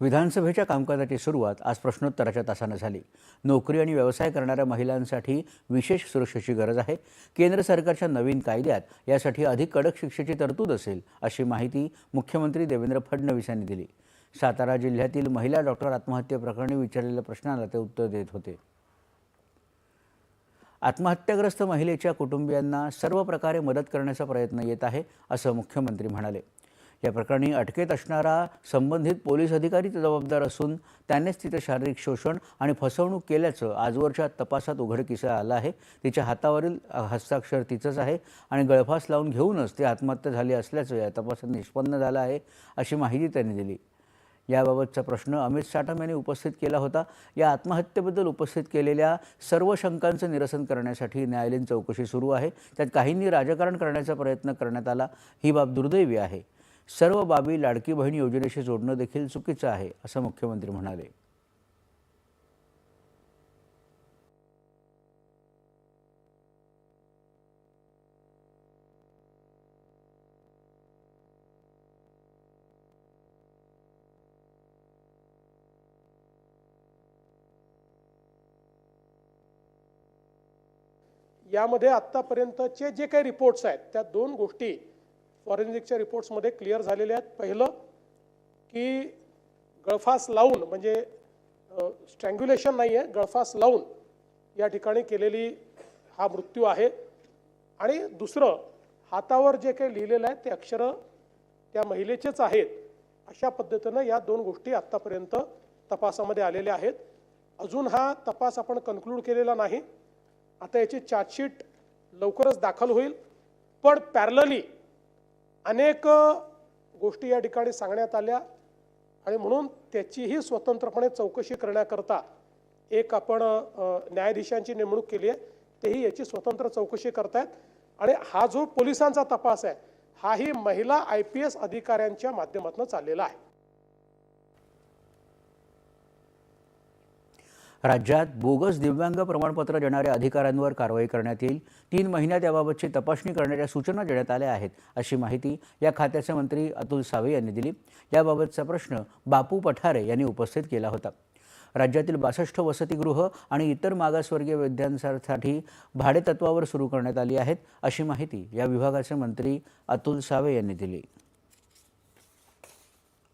विधानसभेच्या कामकाजाची सुरुवात आज प्रश्नोत्तराच्या तासानं झाली. नोकरी आणि व्यवसाय करणाऱ्या महिलांसाठी विशेष सुरक्षेची गरज आहे. केंद्र सरकारच्या नवीन कायद्यात यासाठी अधिक कडक शिक्षेची तरतूद असेल अशी माहिती मुख्यमंत्री देवेंद्र फडणवीस यांनी दिली. सातारा जिल्ह्यातील महिला डॉक्टर आत्महत्येप्रकरणी विचारलेल्या प्रश्नाला ते उत्तर देत होते. आत्महत्याग्रस्त महिलेच्या कुटुंबियांना सर्व प्रकारे मदत करण्याचा प्रयत्न येत आहे असं मुख्यमंत्री म्हणाले. या प्रकरणी अटकेत असणारा संबंधित पोलीस अधिकारी जबाबदार असून त्यानेच तिचं शारीरिक शोषण आणि फसवणूक केल्याचं आजवरच्या तपासात उघडकीस आलं आहे. तिच्या हातावरील हस्ताक्षर तिचंच आहे आणि गळफास लावून घेऊनच ती आत्महत्या झाली असल्याचं या तपासात निष्पन्न झालं आहे अशी माहिती त्यांनी दिली. याबाबतचा प्रश्न अमित साटम यांनी उपस्थित केला होता. या आत्महत्येबद्दल उपस्थित केलेल्या सर्व शंकांचं निरसन करण्यासाठी न्यायालयीन चौकशी सुरू आहे. त्यात काहींनी राजकारण करण्याचा प्रयत्न करण्यात आला. ही बाब दुर्दैवी आहे. सर्व बाबी लाडकी बहीण योजनेशी जोडणं देखील चुकीचं आहे असं मुख्यमंत्री म्हणाले. यामध्ये आत्तापर्यंतचे जे काही रिपोर्ट्स आहेत त्या दोन गोष्टी फॉरेन्सिकच्या रिपोर्ट्समध्ये क्लिअर झालेले आहेत. पहिलं की गळफास लावून म्हणजे स्ट्रँग्युलेशन नाही आहे गळफास लावून या ठिकाणी केलेली हा मृत्यू आहे. आणि दुसरं हातावर जे काही लिहिलेलं आहे ते अक्षरं त्या महिलेचेच आहेत अशा पद्धतीनं या दोन गोष्टी आत्तापर्यंत तपासामध्ये आलेल्या आहेत. अजून हा तपास आपण कन्क्लूड केलेला नाही. आता याची चार्जशीट लवकरच दाखल होईल. पण पॅरलली अनेक गोष्टी या ठिकाणी सांगण्यात आल्या. आणि म्हणून त्याचीही स्वतंत्रपणे चौकशी करण्याकरता एक आपण न्यायाधीशांची नेमणूक केली आहे. तेही याची स्वतंत्र चौकशी करतायत. आणि हा जो पोलिसांचा तपास आहे हाही महिला आय पी एस अधिकाऱ्यांच्या माध्यमातून चाललेला आहे. राज्यात बोगस दिव्यांग प्रमाणपत्र देणाऱ्या अधिकाऱ्यांवर कारवाई करण्यात येईल. तीन महिन्यात याबाबतची तपासणी करण्याच्या सूचना देण्यात आल्या आहेत अशी माहिती या खात्याचे मंत्री अतुल सावे यांनी दिली. याबाबतचा प्रश्न बापू पठारे यांनी उपस्थित केला होता. राज्यातील बासष्ट वसतिगृह आणि इतर मागासवर्गीय विद्यांसाठी भाडेतत्वावर सुरू करण्यात आली आहेत अशी माहिती या विभागाचे मंत्री अतुल सावे यांनी दिली.